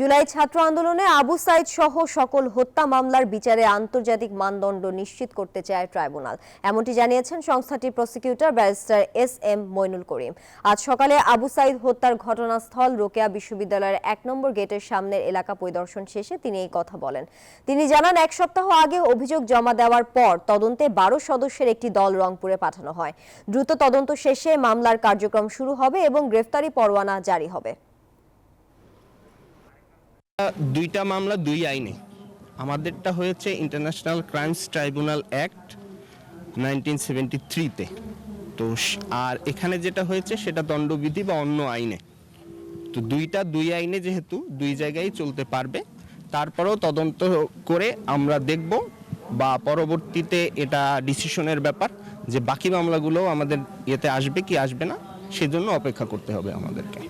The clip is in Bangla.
জুলাই ছাত্র আন্দোলনে আবু সাইদ সহ সকল হত্যা মামলার বিচারে আন্তর্জাতিক মানদণ্ড নিশ্চিত করতে চায় ট্রাইব্যুনাল। এমনটি জানিয়েছেন সংস্থাটির prosecutor barrister S M Moinul Karim. আজ সকালে আবু সাইদ হত্যার ঘটনাস্থল রোকেয়া বিশ্ববিদ্যালয়ের এক নম্বর গেটের সামনের এলাকা পরিদর্শন শেষে তিনি এই কথা বলেন। তিনি জানান, এক সপ্তাহ আগে অভিযোগ জমা দেওয়ার পর তদন্তে বারো সদস্যের একটি দল রংপুরে পাঠানো হয়। দ্রুত তদন্ত শেষে মামলার কার্যক্রম শুরু হবে এবং গ্রেফতারি পরোয়ানা জারি হবে। দুইটা মামলা, দুই আইনে। আমাদেরটা হয়েছে international crimes tribunal act nineteen seventy থ্রিতে তো আর এখানে যেটা হয়েছে, সেটা দণ্ডবিধি বা অন্য আইনে। তো দুইটা, দুই আইনে যেহেতু দুই জায়গায় চলতে পারবে, তারপরেও তদন্ত করে আমরা দেখব বা পরবর্তীতে এটা ডিসিশনের ব্যাপার যে বাকি মামলাগুলোও আমাদের ইয়েতে আসবে কি আসবে না, সেজন্য অপেক্ষা করতে হবে আমাদেরকে।